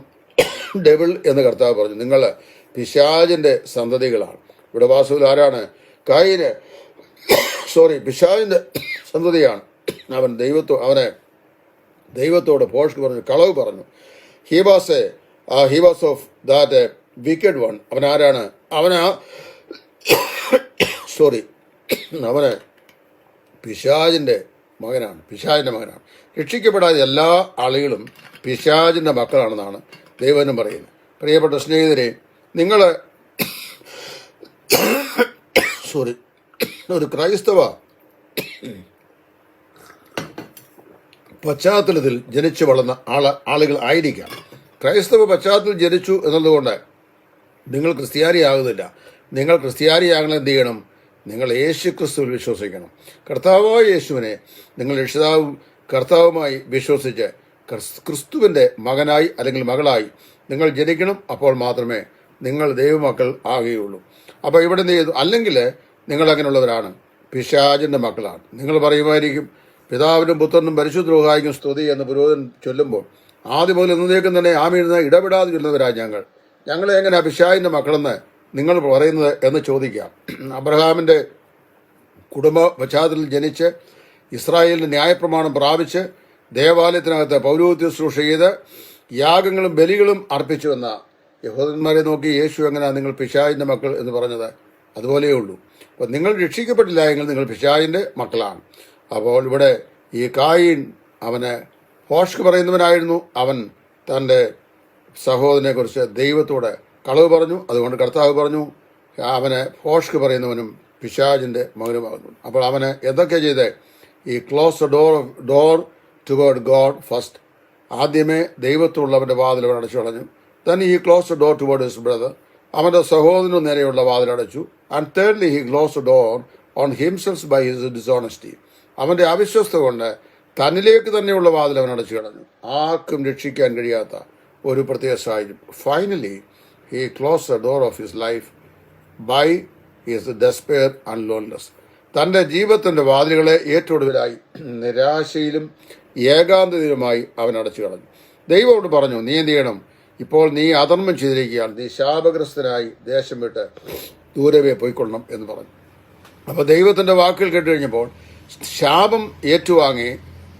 A: devil എന്ന് കർത്താവ് പറഞ്ഞു. നിങ്ങൾ പിശാജിന്റെ സന്തതികളാണ്. ഇവിടെ വാസ്തവത്തിൽ ആരാണ്? കായിന് സോറി പിശാജിന്റെ സന്തതിയാണ്. അവൻ ദൈവത്തോ അവനെ ദൈവത്തോട് പോഷ് പറഞ്ഞു കളവ് പറഞ്ഞു. He was a he was of that wicked one അവൻ ആരാണ്? അവനാ സോറി അവന് പിശാജിന്റെ മകനാണ് പിശാജിന്റെ മകനാണ്. രക്ഷിക്കപ്പെടാതെ എല്ലാ ആളുകളും പിശാജിന്റെ മക്കളാണെന്നാണ് ദൈവനും പറയുന്നത്. പ്രിയപ്പെട്ട സ്നേഹിതരെ നിങ്ങൾ സോറി ഒരു ക്രൈസ്തവ പശ്ചാത്തലത്തിൽ ജനിച്ചു വളർന്ന ആള ആളുകൾ ആയിരിക്കാം. ക്രൈസ്തവ പശ്ചാത്തലത്തിൽ ജനിച്ചു എന്നതുകൊണ്ട് നിങ്ങൾ ക്രിസ്ത്യാനിയാകുന്നില്ല. നിങ്ങൾ ക്രിസ്ത്യാനിയാകണം എന്ത് ചെയ്യണം? നിങ്ങൾ യേശു ക്രിസ്തുവിൽ വിശ്വസിക്കണം. കർത്താവായ യേശുവിനെ നിങ്ങൾ രക്ഷിതാവും കർത്താവുമായി വിശ്വസിച്ച് ക്രിസ്തുവിന്റെ മകനായി അല്ലെങ്കിൽ മകളായി നിങ്ങൾ ജനിക്കണം. അപ്പോൾ മാത്രമേ നിങ്ങൾ ദൈവമക്കൾ ആകുകയുള്ളൂ. അപ്പോൾ ഇവിടെ എന്ത് ചെയ്തു? അല്ലെങ്കിൽ നിങ്ങൾ അങ്ങനെയുള്ളവരാണ്. മക്കളാണ്. നിങ്ങൾ പറയുമായിരിക്കും പിതാവിനും പുത്രനും പരിശുദ്ധ രോഗായിക്കും സ്തുതി എന്ന് പുരോഹിതൻ ചൊല്ലുമ്പോൾ ആദ്യം മുതൽ എന്നേക്കും തന്നെ ആമിരുന്ന് ഇടപെടാതെ ചൊല്ലുന്നവരാ ഞങ്ങൾ. ഞങ്ങളെ എങ്ങനെ പിശായിന്റെ മക്കളെന്ന് നിങ്ങൾ പറയുന്നത് എന്ന് ചോദിക്കാം. അബ്രഹാമിന്റെ കുടുംബ പശ്ചാത്തലത്തിൽ ജനിച്ച് ഇസ്രായേലിന് ന്യായപ്രമാണം പ്രാപിച്ച് ദേവാലയത്തിനകത്ത് പൗരോഹിത്യ ശുശ്രൂഷ ചെയ്ത് യാഗങ്ങളും ബലികളും അർപ്പിച്ചുവെന്ന യഹോദന്മാരെ നോക്കി യേശു എങ്ങനെയാണ് നിങ്ങൾ പിശായിന്റെ മക്കൾ എന്ന് പറഞ്ഞത്? അതുപോലെയേ ഉള്ളൂ. അപ്പോൾ നിങ്ങൾ രക്ഷിക്കപ്പെട്ടില്ല എങ്കിൽ നിങ്ങൾ പിശായിന്റെ മക്കളാണ്. അപ്പോൾ ഇവിടെ ഈ കായിൻ അവന് ഹോഷ്ക്ക് പറയുന്നവനായിരുന്നു. അവൻ തന്റെ സഹോദരനെക്കുറിച്ച് ദൈവത്തോട് കളവ് പറഞ്ഞു അതുകൊണ്ട് കർത്താവ് പറഞ്ഞു അവനെ ഫോഷ്ക്ക് പറയുന്നവനും പിശാജിന്റെ മകനുമാകുന്നു. അപ്പോൾ അവനെ എന്തൊക്കെ ചെയ്ത്? He close door door toward God first ആദ്യമേ ദൈവത്തുള്ളവന്റെ വാതിൽ അവൻ അടച്ചു കളഞ്ഞു. Then he close door toward his brother അവന്റെ സഹോദരനു നേരെയുള്ള വാതിൽ അടച്ചു. And thirdly he close door on himself by his dishonesty അവന്റെ അവിശ്വസ്ത കൊണ്ട് തന്നിലേക്ക് തന്നെയുള്ള വാതിൽ അവൻ അടച്ചു കളഞ്ഞു. ആർക്കും രക്ഷിക്കാൻ കഴിയാത്ത ഒരു പ്രത്യേക സാഹചര്യം. Finally he close the door of his life by his despair and loneliness തന്റെ ജീവിതത്തിന്റെ വാതിലുകളെ ഏറ്റൊടുവിലായി നിരാശയിലും ഏകാന്തതയിലുമായി അവൻ അടച്ചു കളഞ്ഞു. ദൈവത്തോട് പറഞ്ഞു നീ എന്ത് ചെയ്യണം? ഇപ്പോൾ നീ അധർമ്മം ചെയ്തിരിക്കുകയാണ്. നീ ശാപഗ്രസ്തനായി ദേശം വിട്ട് ദൂരവേ പോയിക്കൊള്ളണം എന്ന് പറഞ്ഞു. അപ്പോൾ ദൈവത്തിന്റെ വാക്കുകൾ കേട്ട് ശാപം ഏറ്റുവാങ്ങി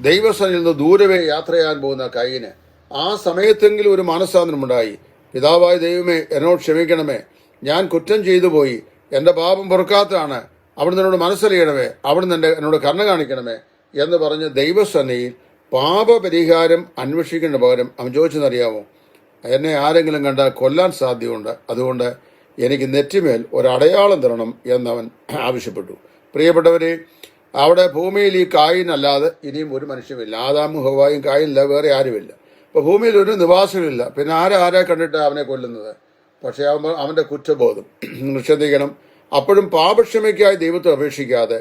A: ദൈവസ്ഥനിൽ നിന്ന് ദൂരവേ യാത്ര ചെയ്യാൻ പോകുന്ന കൈയിന് ആ സമയത്തെങ്കിലും ഒരു മനസ്സാന്തരമുണ്ടായി. പിതാവായ ദൈവമേ എന്നോട് ക്ഷമിക്കണമേ. ഞാൻ കുറ്റം ചെയ്തു പോയി. എന്റെ പാപം പൊറുക്കാത്തതാണ്. അവിടുന്ന് എന്നോട് മനസ്സറിയണമേ അവിടുന്ന് എന്റെ എന്നോട് കരുണ കാണിക്കണമേ എന്ന് പറഞ്ഞ് ദൈവസന്നയിൽ പാപപരിഹാരം അന്വേഷിക്കേണ്ട പകരം അവൻ ചോദിച്ചെന്നറിയാമോ എന്നെ ആരെങ്കിലും കണ്ടാൽ കൊല്ലാൻ സാധ്യതയുണ്ട്. അതുകൊണ്ട് എനിക്ക് നെറ്റിമേൽ ഒരടയാളം തരണം എന്നവൻ ആവശ്യപ്പെട്ടു. പ്രിയപ്പെട്ടവരെ അവിടെ ഭൂമിയിൽ ഈ കായിനല്ലാതെ ഇനിയും ഒരു മനുഷ്യമില്ല ആദാമും ഹവായും കായിനില്ല വേറെ ആരുമില്ല. അപ്പോൾ ഭൂമിയിൽ ഒരു നിവാസമില്ല പിന്നെ ആരെ ആരെ കണ്ടിട്ട് അവനെ കൊല്ലുന്നത്? പക്ഷെ അവൻ അവന്റെ കുറ്റബോധം. നിഷേധിക്കണം അപ്പോഴും പാപക്ഷമയ്ക്കായി ദൈവത്തെ അപേക്ഷിക്കാതെ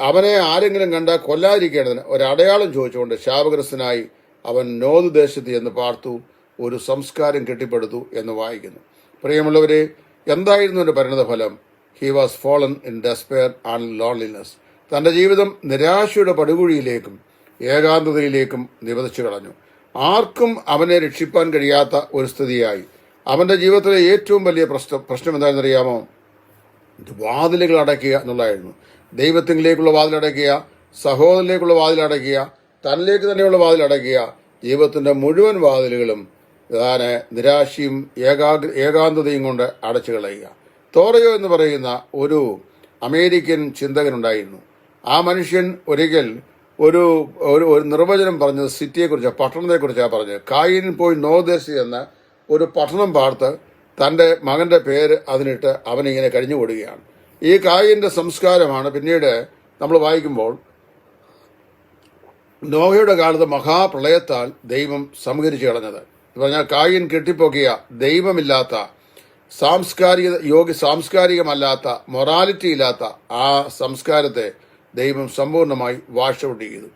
A: അവനെ ആരെങ്കിലും കണ്ടാൽ കൊല്ലാതിരിക്കേണ്ടതിന് ഒരടയാളം ചോദിച്ചുകൊണ്ട് ശാപഗ്രസ്തനായി അവൻ നോത് ദേശത്ത് എന്ന് പാർത്തു ഒരു സംസ്കാരം കെട്ടിപ്പടുത്തു എന്ന് വായിക്കുന്നു. പ്രിയമുള്ളവരെ എന്തായിരുന്നു എന്റെ പരിണതഫലം? He was fallen in despair and loneliness തന്റെ ജീവിതം നിരാശയുടെ പടുകുഴിയിലേക്കും ഏകാന്തതയിലേക്കും നിവദിച്ചു കളഞ്ഞു. ആർക്കും അവനെ രക്ഷിപ്പാൻ കഴിയാത്ത ഒരു സ്ഥിതിയായി. അവന്റെ ജീവിതത്തിലെ ഏറ്റവും വലിയ പ്രശ്നം പ്രശ്നം എന്താണെന്നറിയാമോ? വാതിലുകൾ അടയ്ക്കുക എന്നുള്ളതായിരുന്നു. ദൈവത്തിങ്കിലേക്കുള്ള വാതിലടയ്ക്കുക സഹോദരനിലേക്കുള്ള വാതിലടയ്ക്കുക തന്നിലേക്ക് തന്നെയുള്ള വാതിലടയ്ക്കുക ജീവിതത്തിന്റെ മുഴുവൻ വാതിലുകളും താന് നിരാശയും ഏകാഗ്ര ഏകാന്തതയും കൊണ്ട് അടച്ചു കളയുക. തോറയോ എന്ന് പറയുന്ന ഒരു അമേരിക്കൻ ചിന്തകനുണ്ടായിരുന്നു. ആ മനുഷ്യൻ ഒരിക്കൽ ഒരു ഒരു ഒരു നിർവചനം പറഞ്ഞത് സിറ്റിയെക്കുറിച്ച് പട്ടണത്തെക്കുറിച്ചാണ് പറഞ്ഞത്. കായിൻ പോയി നോദേശി എന്ന ഒരു പട്ടണം പാർത്ത് തന്റെ മകന്റെ പേര് അതിനിട്ട് അവനിങ്ങനെ കഴിഞ്ഞു കൊടുക്കുകയാണ് ഈ കായിന്റെ സംസ്കാരമാണ് പിന്നീട് നമ്മൾ വായിക്കുമ്പോൾ നോഹയുടെ കാലത്ത് മഹാപ്രളയത്താൽ ദൈവം സംഹരിച്ചു കളഞ്ഞത്. പറഞ്ഞാൽ കായിൻ കെട്ടിപ്പൊക്കിയ ദൈവമില്ലാത്ത സാംസ്കാരിക യോഗ്യ സാംസ്കാരികമല്ലാത്ത മൊറാലിറ്റി ഇല്ലാത്ത ആ സംസ്കാരത്തെ ദൈവം സമ്പൂർണമായി വാഷൗട്ട് ചെയ്തു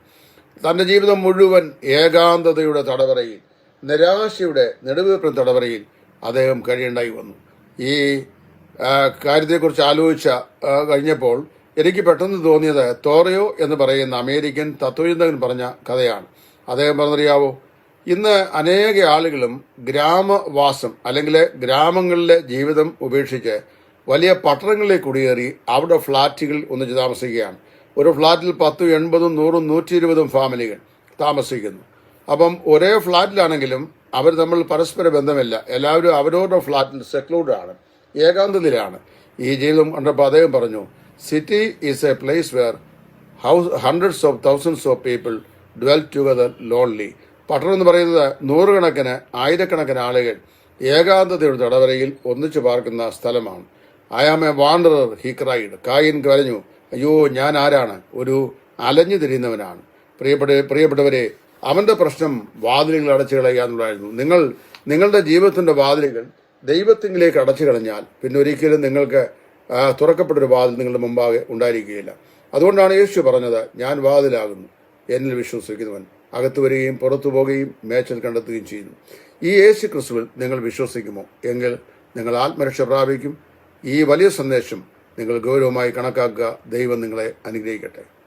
A: തന്റെ ജീവിതം മുഴുവൻ ഏകാന്തതയുടെ തടവറയിൽ നിരാശയുടെ നെടുവീർപ്പിൻ തടവറയിൽ അദ്ദേഹം കഴിയേണ്ടായി വന്നു. ഈ കാര്യത്തെക്കുറിച്ച് ആലോചിച്ച കഴിഞ്ഞപ്പോൾ എനിക്ക് പെട്ടെന്ന് തോന്നിയത് തോറയോ എന്ന് പറയുന്ന അമേരിക്കൻ തത്വചിന്തകൻ പറഞ്ഞ കഥയാണ്. അദ്ദേഹം പറഞ്ഞറിയാവോ? ഇന്ന് അനേക ആളുകളും ഗ്രാമവാസം അല്ലെങ്കിൽ ഗ്രാമങ്ങളിലെ ജീവിതം ഉപേക്ഷിച്ച് വലിയ പട്ടണങ്ങളിലേക്ക് കുടിയേറി അവിടെ ഫ്ളാറ്റുകൾ ഒന്നിച്ച് താമസിക്കുകയാണ്. ഒരു ഫ്ലാറ്റിൽ പത്തും എൺപതും നൂറും നൂറ്റി ഇരുപതും ഫാമിലികൾ താമസിക്കുന്നു. അപ്പം ഒരേ ഫ്ളാറ്റിലാണെങ്കിലും അവർ തമ്മിൽ പരസ്പര ബന്ധമില്ല. എല്ലാവരും അവരവരുടെ ഫ്ലാറ്റിൽ സെക്ലൂഡാണ് ഏകാന്തതയിലാണ്. ഈ ജീവിതം കണ്ടപ്പോൾ അദ്ദേഹം പറഞ്ഞു city is a place where house hundreds of thousands of people dwell together lonely പട്ടണം എന്ന് പറയുന്നത് നൂറുകണക്കിന് ആയിരക്കണക്കിന് ആളുകൾ ഏകാന്തതയുടെ തടവരയിൽ ഒന്നിച്ചു പാർക്കുന്ന സ്ഥലമാണ്. I am a wanderer he cried Cain കരഞ്ഞു. അയ്യോ ഞാൻ ആരാണ്? ഒരു അലഞ്ഞു തിരിയുന്നവനാണ്. പ്രിയപ്പെട്ട പ്രിയപ്പെട്ടവരെ അവന്റെ പ്രശ്നം വാതിലുകൾ അടച്ചു കളയുക എന്നുള്ളതായിരുന്നു. നിങ്ങൾ നിങ്ങളുടെ ജീവിതത്തിന്റെ വാതിലുകൾ ദൈവത്തിങ്കിലേക്ക് അടച്ചു കളഞ്ഞാൽ പിന്നെ ഒരിക്കലും നിങ്ങൾക്ക് തുറക്കപ്പെട്ടൊരു വാതിൽ നിങ്ങളുടെ മുമ്പാകെ ഉണ്ടായിരിക്കുകയില്ല. അതുകൊണ്ടാണ് യേശു പറഞ്ഞത് ഞാൻ വാതിലാകുന്നു. എന്നിൽ വിശ്വസിക്കുന്നവൻ അകത്തു വരികയും പുറത്തു പോകുകയും മേച്ചൽ കണ്ടെത്തുകയും ചെയ്യുന്നു. ഈ യേശു ക്രിസ്തുവിൽ നിങ്ങൾ വിശ്വസിക്കുമോ? എങ്കിൽ നിങ്ങൾ ആത്മരക്ഷ പ്രാപിക്കും. ഈ വലിയ സന്ദേശം നിങ്ങൾ ഗൗരവമായി കണക്കാക്കുക. ദൈവം നിങ്ങളെ അനുഗ്രഹിക്കട്ടെ.